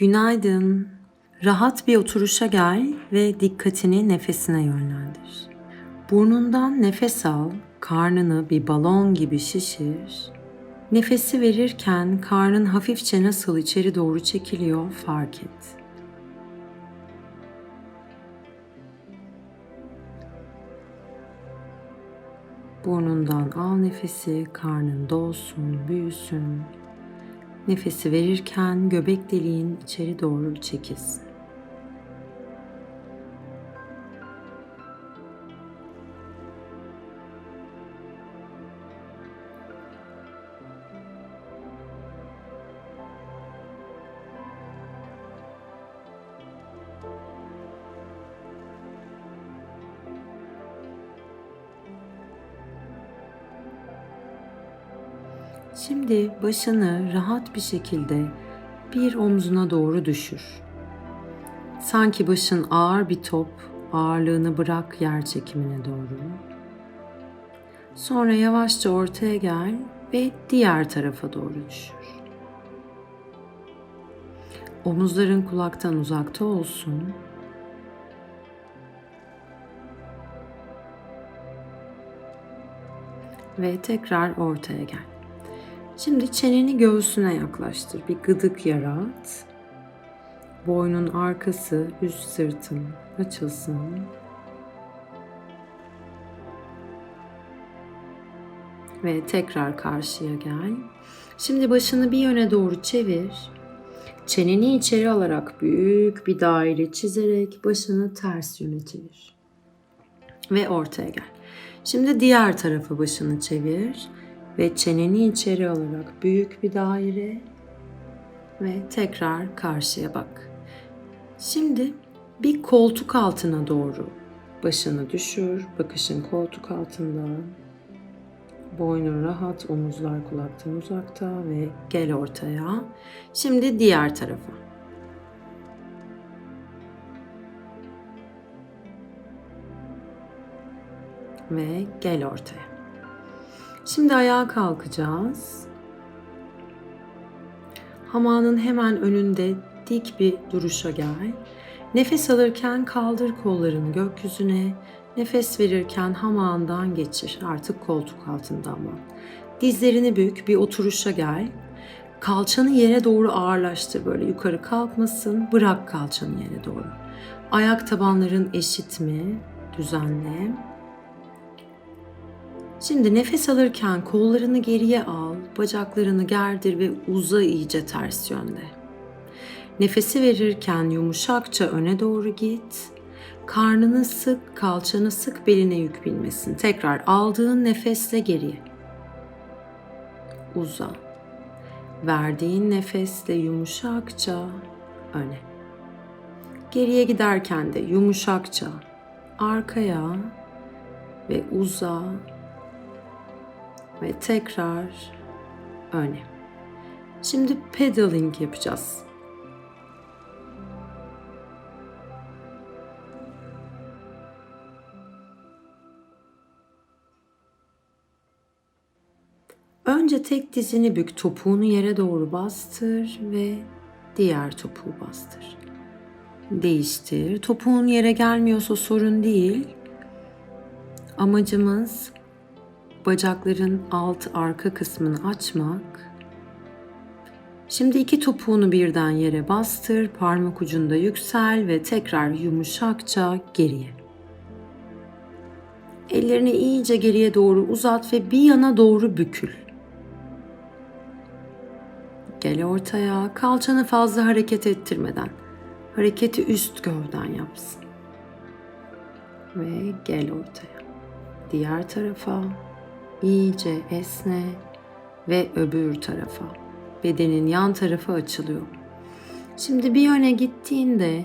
Günaydın. Rahat bir oturuşa gel ve dikkatini nefesine yönlendir. Burnundan nefes al, karnını bir balon gibi şişir. Nefesi verirken karnın hafifçe nasıl içeri doğru çekiliyor fark et. Burnundan al nefesi, karnın dolsun, büyüsün. Nefesi verirken göbek deliğin içeri doğru çekilsin. Şimdi başını rahat bir şekilde bir omzuna doğru düşür. Sanki başın ağır bir top, ağırlığını bırak yer çekimine doğru. Sonra yavaşça ortaya gel ve diğer tarafa doğru düşür. Omuzların kulaktan uzakta olsun. Ve tekrar ortaya gel. Şimdi çeneni göğsüne yaklaştır. Bir gıdık yarat. Boynun arkası, üst sırtın açılsın. Ve tekrar karşıya gel. Şimdi başını bir yöne doğru çevir. Çeneni içeri alarak büyük bir daire çizerek başını ters yöne çevir. Ve ortaya gel. Şimdi diğer tarafa başını çevir ve çeneni içeri alarak büyük bir daire ve tekrar karşıya bak. Şimdi bir koltuk altına doğru başını düşür. Bakışın koltuk altında. Boynun rahat, omuzlar kulaktan uzakta ve gel ortaya. Şimdi diğer tarafa. Ve gel ortaya. Şimdi ayağa kalkacağız. Hamağının hemen önünde dik bir duruşa gel. Nefes alırken kaldır kollarını gökyüzüne. Nefes verirken hamağından geçir. Artık koltuk altında ama. Dizlerini bük bir oturuşa gel. Kalçanı yere doğru ağırlaştır böyle yukarı kalkmasın. Bırak kalçanı yere doğru. Ayak tabanların eşit mi? Düzenle. Şimdi nefes alırken kollarını geriye al, bacaklarını gerdir ve uza iyice ters yönde. Nefesi verirken yumuşakça öne doğru git. Karnını sık, kalçanı sık beline yük binmesin. Tekrar aldığın nefesle geriye. Uza. Verdiğin nefesle yumuşakça öne. Geriye giderken de yumuşakça arkaya ve uza ve tekrar öne. Şimdi pedaling yapacağız. Önce tek dizini bük, topuğunu yere doğru bastır ve diğer topuğu bastır. Değiştir. Topuğun yere gelmiyorsa sorun değil. Amacımız bacakların alt arka kısmını açmak. Şimdi iki topuğunu birden yere bastır, parmak ucunda yüksel ve tekrar yumuşakça geriye. Ellerini iyice geriye doğru uzat ve bir yana doğru bükül. Gel ortaya, kalçanı fazla hareket ettirmeden. Hareketi üst gövden yapsın. Ve gel ortaya. Diğer tarafa iyice esne ve öbür tarafa. Bedenin yan tarafı açılıyor. Şimdi bir yöne gittiğinde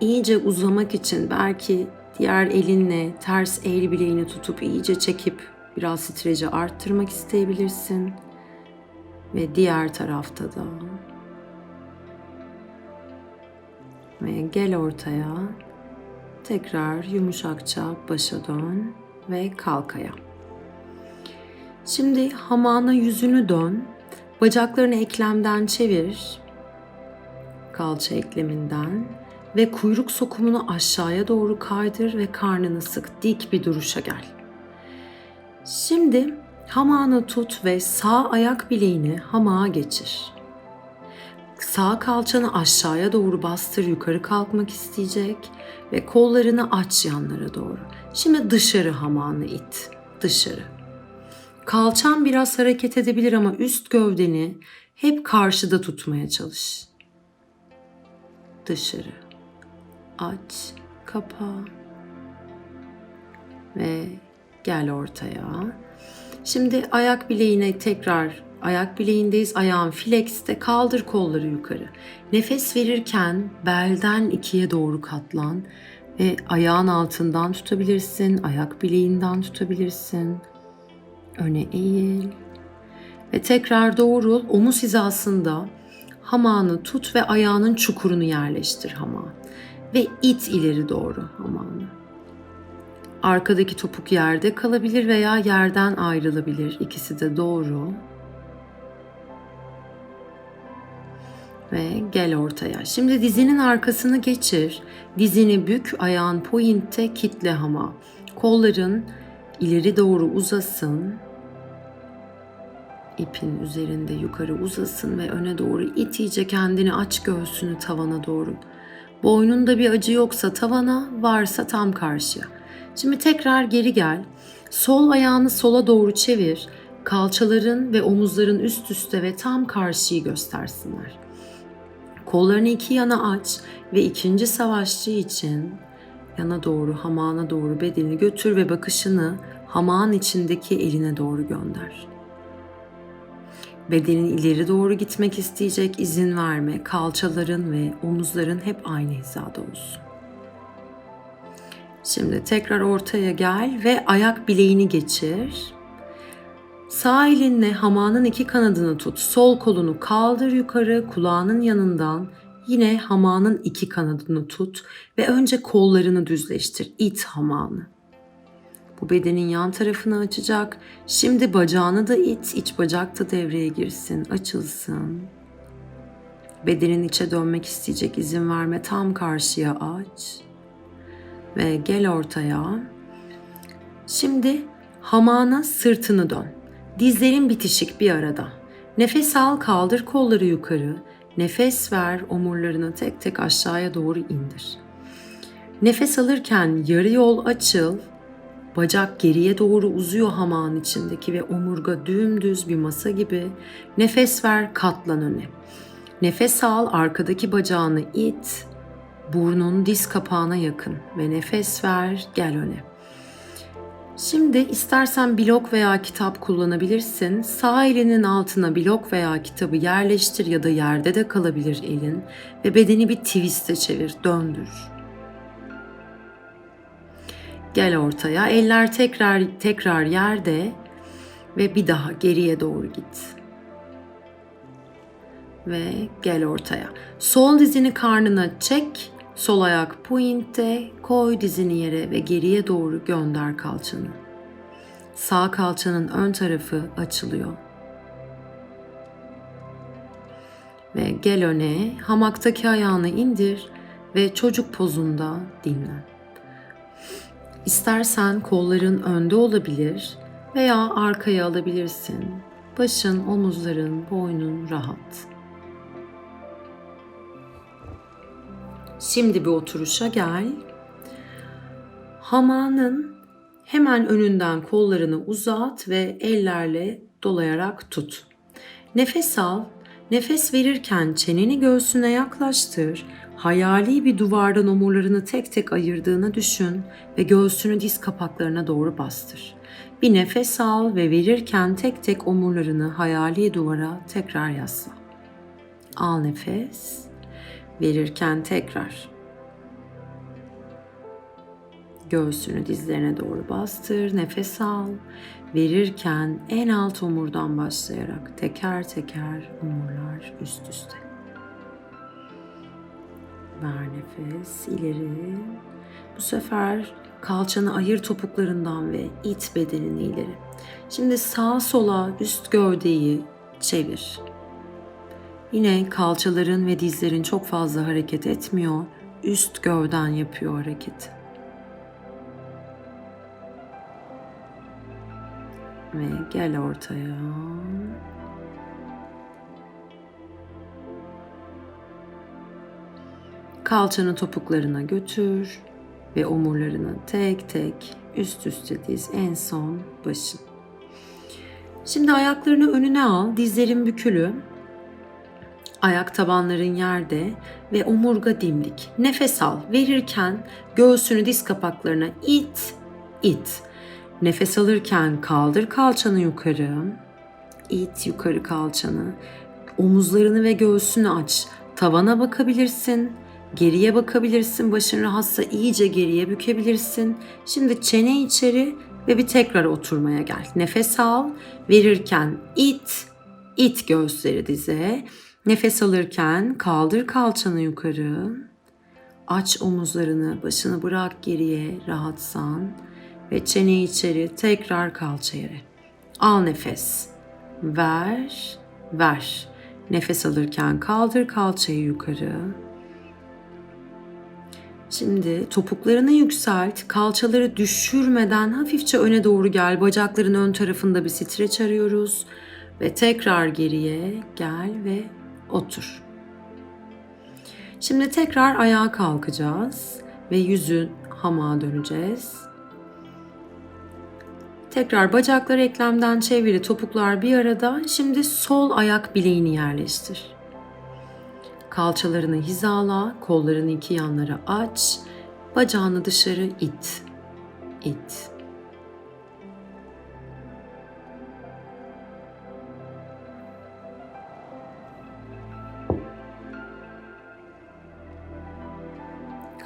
iyice uzamak için belki diğer elinle ters el bileğini tutup iyice çekip biraz streci arttırmak isteyebilirsin. Ve diğer tarafta da. Ve gel ortaya. Tekrar yumuşakça başa dön ve kalk ayağa. Şimdi hamağına yüzünü dön. Bacaklarını eklemden çevir. kalça ekleminden ve kuyruk sokumunu aşağıya doğru kaydır ve karnını sık dik bir duruşa gel. Şimdi hamağını tut ve sağ ayak bileğini hamağa geçir. Sağ kalçanı aşağıya doğru bastır, yukarı kalkmak isteyecek ve kollarını aç yanlara doğru. Şimdi dışarı hamağını it, dışarı. Kalçan biraz hareket edebilir ama üst gövdeni hep karşıda tutmaya çalış. Dışarı. Aç, kapa ve gel ortaya. Şimdi ayak bileğine tekrar ayak bileğindeyiz. Ayağın flexte kaldır kolları yukarı. Nefes verirken belden ikiye doğru katlan ve ayağın altından tutabilirsin, ayak bileğinden tutabilirsin. Öne eğil ve tekrar doğrul. Omuz hizasında hamağını tut ve ayağının çukurunu yerleştir hamağa. Ve it ileri doğru hamağını. Arkadaki topuk yerde kalabilir veya yerden ayrılabilir. İkisi de doğru. Ve gel ortaya. Şimdi dizinin arkasını geçir. Dizini bük, ayağın pointe kitle hama. Kolların ileri doğru uzasın. İpin üzerinde yukarı uzasın ve öne doğru it iyice kendini aç göğsünü tavana doğru. Boynunda bir acı yoksa tavana, varsa tam karşıya. Şimdi tekrar geri gel. Sol ayağını sola doğru çevir. Kalçaların ve omuzların üst üste ve tam karşıyı göstersinler. Kollarını iki yana aç ve ikinci savaşçı için yana doğru, hamağına doğru bedenini götür ve bakışını hamağın içindeki eline doğru gönder. Bedenin ileri doğru gitmek isteyecek izin verme. Kalçaların ve omuzların hep aynı hizada olsun. Şimdi tekrar ortaya gel ve ayak bileğini geçir. Sağ elinle hamağının iki kanadını tut. Sol kolunu kaldır yukarı kulağının yanından. Yine hamağının iki kanadını tut ve önce kollarını düzleştir. İt hamağını. Bu bedenin yan tarafını açacak. Şimdi bacağını da it, iç bacak da devreye girsin, açılsın. Bedenin içe dönmek isteyecek izin verme. Tam karşıya aç. Ve gel ortaya. Şimdi hamağına sırtını dön. Dizlerin bitişik bir arada. Nefes al, kaldır kolları yukarı. Nefes ver, omurlarını tek tek aşağıya doğru indir. Nefes alırken yarı yol açıl, bacak geriye doğru uzuyor hamağın içindeki ve omurga dümdüz bir masa gibi. Nefes ver, katlan öne. Nefes al, arkadaki bacağını it, burnun diz kapağına yakın ve nefes ver, gel öne. Şimdi istersen blok veya kitap kullanabilirsin. Sağ elinin altına blok veya kitabı yerleştir ya da yerde de kalabilir elin ve bedeni bir twist'e çevir, döndür. Gel ortaya. Eller tekrar tekrar yerde ve bir daha geriye doğru git. Ve gel ortaya. Sol dizini karnına çek. Sol ayak pointe, koy dizini yere ve geriye doğru gönder kalçanı. Sağ kalçanın ön tarafı açılıyor. Ve gel öne, hamaktaki ayağını indir ve çocuk pozunda dinlen. İstersen kolların önde olabilir veya arkaya alabilirsin. Başın, omuzların, boynun rahat. Şimdi bir oturuşa gel. Hamanın hemen önünden kollarını uzat ve ellerle dolayarak tut. Nefes al. Nefes verirken çeneni göğsüne yaklaştır. Hayali bir duvardan omurlarını tek tek ayırdığını düşün ve göğsünü diz kapaklarına doğru bastır. Bir nefes al ve verirken tek tek omurlarını hayali duvara tekrar yasla. Al nefes. Verirken tekrar göğsünü dizlerine doğru bastır, nefes al. Verirken en alt omurdan başlayarak teker teker omurlar üst üste. Ver nefes ileri. Bu sefer kalçanı ayır topuklarından ve it bedenini ileri. Şimdi sağa sola üst gövdeyi çevir. Yine kalçaların ve dizlerin çok fazla hareket etmiyor. Üst gövden yapıyor hareketi. Ve gel ortaya. Kalçanı topuklarına götür ve omurlarını tek tek üst üste diz en son başın. Şimdi ayaklarını önüne al, dizlerin bükülü. Ayak tabanların yerde ve omurga dimdik. Nefes al. Verirken göğsünü diz kapaklarına it, it. Nefes alırken kaldır kalçanı yukarı. İt yukarı kalçanı. Omuzlarını ve göğsünü aç. Tavana bakabilirsin. Geriye bakabilirsin. Başın rahatsa iyice geriye bükebilirsin. Şimdi çene içeri ve bir tekrar oturmaya gel. Nefes al. Verirken it, it göğüsleri dize. Nefes alırken kaldır kalçanı yukarı. Aç omuzlarını, başını bırak geriye rahatsan ve çene içeri tekrar kalça yere. Al nefes. Ver, ver. Nefes alırken kaldır kalçayı yukarı. Şimdi topuklarını yükselt, kalçaları düşürmeden hafifçe öne doğru gel. Bacakların ön tarafında bir streç arıyoruz. Ve tekrar geriye gel ve otur. Şimdi tekrar ayağa kalkacağız ve yüzün hamağa döneceğiz. Tekrar bacaklar eklemden çevrili, topuklar bir arada. Şimdi sol ayak bileğini yerleştir. Kalçalarını hizala, kollarını iki yanlara aç, bacağını dışarı it. İt.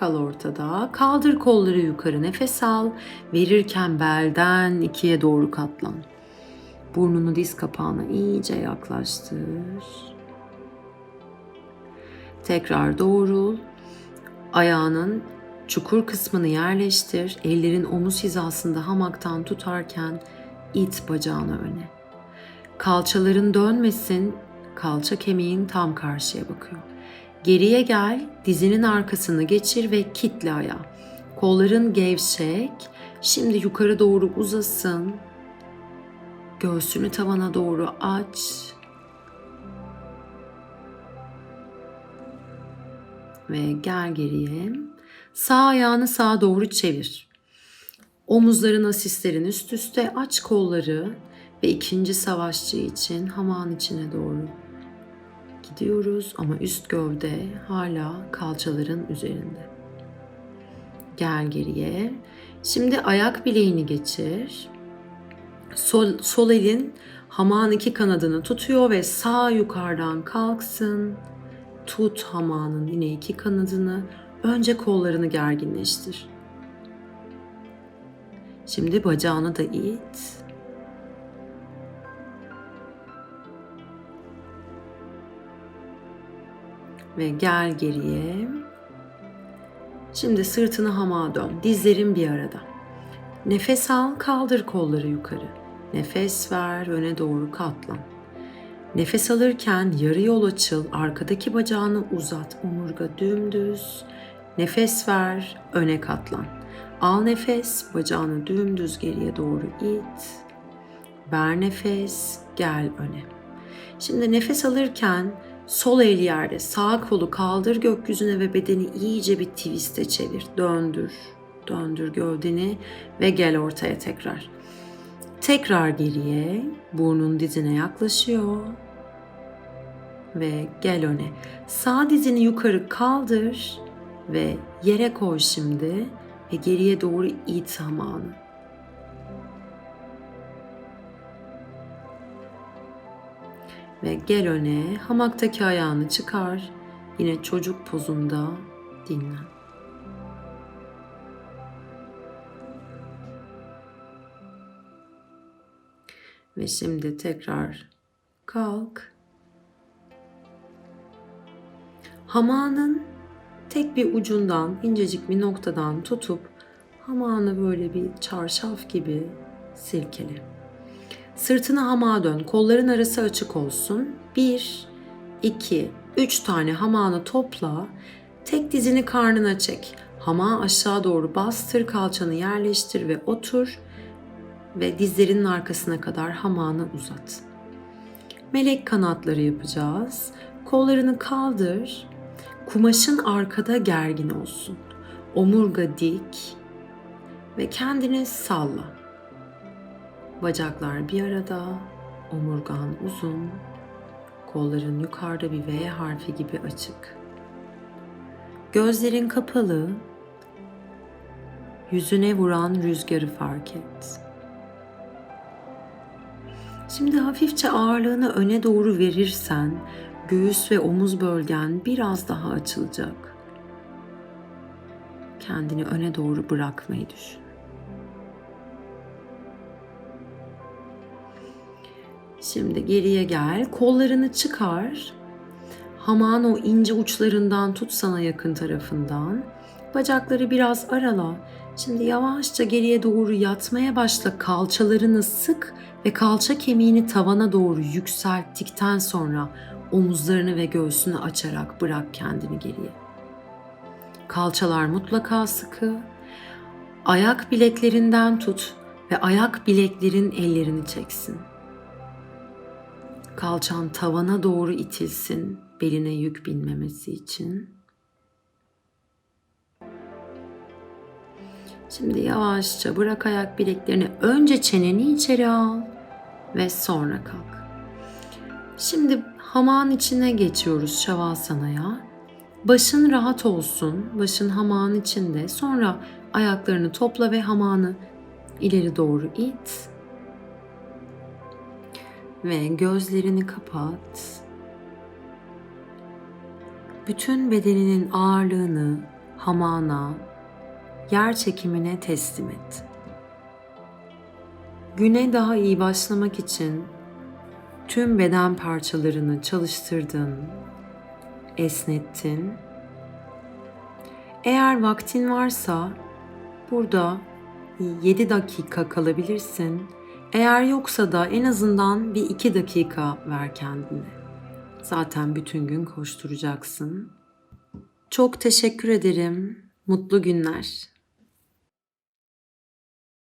Kal ortada. Kaldır kolları yukarı nefes al. Verirken belden ikiye doğru katlan. Burnunu diz kapağına iyice yaklaştır. Tekrar doğrul. Ayağının çukur kısmını yerleştir. Ellerin omuz hizasında hamaktan tutarken it bacağını öne. Kalçaların dönmesin. Kalça kemiğin tam karşıya bakıyor. Geriye gel, dizinin arkasını geçir ve kitle ayağı. Kolların gevşek. Şimdi yukarı doğru uzasın. Göğsünü tavana doğru aç. Ve gel geriye. Sağ ayağını sağa doğru çevir. Omuzların asistlerin üst üste aç kolları ve ikinci savaşçı için hamağın içine doğru gidiyoruz ama üst gövde hala kalçaların üzerinde. Gel geriye. Şimdi ayak bileğini geçir. Sol, sol elin hamağın iki kanadını tutuyor ve sağ yukarıdan kalksın. Tut hamağının yine iki kanadını. Önce kollarını gerginleştir. Şimdi bacağını da it. Ve gel geriye. Şimdi sırtını hamağa dön. Dizlerin bir arada. Nefes al, kaldır kolları yukarı. Nefes ver, öne doğru katlan. Nefes alırken yarı yol açıl, arkadaki bacağını uzat, omurga dümdüz. Nefes ver, öne katlan. Al nefes, bacağını dümdüz geriye doğru it. Ver nefes, gel öne. Şimdi nefes alırken Sol el yerde, sağ kolu kaldır gökyüzüne ve bedeni iyice bir twiste çevir. Döndür, döndür gövdeni ve gel ortaya tekrar. Tekrar geriye, burnun dizine yaklaşıyor ve gel öne. Sağ dizini yukarı kaldır ve yere koy şimdi ve geriye doğru it zamanı. Ve gel öne, hamaktaki ayağını çıkar. Yine çocuk pozunda dinlen. Ve şimdi tekrar kalk. Hamağının tek bir ucundan, incecik bir noktadan tutup hamağını böyle bir çarşaf gibi silkele. Sırtını hamağa dön. Kolların arası açık olsun. Bir, 2, 3 tane hamağını topla. Tek dizini karnına çek. Hamağı aşağı doğru bastır, kalçanı yerleştir ve otur ve dizlerinin arkasına kadar hamağını uzat. Melek kanatları yapacağız. Kollarını kaldır. Kumaşın arkada gergin olsun. Omurga dik ve kendini salla. Bacaklar bir arada, omurgan uzun, kolların yukarıda bir V harfi gibi açık. Gözlerin kapalı, yüzüne vuran rüzgarı fark et. Şimdi hafifçe ağırlığını öne doğru verirsen göğüs ve omuz bölgen biraz daha açılacak. Kendini öne doğru bırakmayı düşün. Şimdi geriye gel, kollarını çıkar. Hamağın o ince uçlarından tut sana yakın tarafından. Bacakları biraz arala. Şimdi yavaşça geriye doğru yatmaya başla. Kalçalarını sık ve kalça kemiğini tavana doğru yükselttikten sonra omuzlarını ve göğsünü açarak bırak kendini geriye. Kalçalar mutlaka sıkı. Ayak bileklerinden tut ve ayak bileklerin ellerini çeksin. Kalçan tavana doğru itilsin beline yük binmemesi için. Şimdi yavaşça bırak ayak bileklerini. Önce çeneni içeri al ve sonra kalk. Şimdi hamağın içine geçiyoruz şavasanaya. Başın rahat olsun. Başın hamağın içinde. Sonra ayaklarını topla ve hamağını ileri doğru it. Ve gözlerini kapat. Bütün bedeninin ağırlığını hamağına, yer çekimine teslim et. Güne daha iyi başlamak için tüm beden parçalarını çalıştırdın, esnettin. Eğer vaktin varsa burada 7 dakika kalabilirsin. Eğer yoksa da en azından bir 2 dakika ver kendine. Zaten bütün gün koşturacaksın. Çok teşekkür ederim. Mutlu günler.